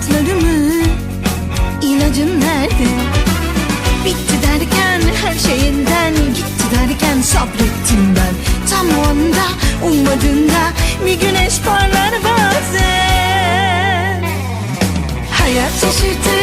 kanatlarımı İlacın nerede? Bitti derken her şeyinden Gitti derken sabrettim ben. Tam o anda ummadığında Bir güneş parlar bazen. Hayat şaşırtır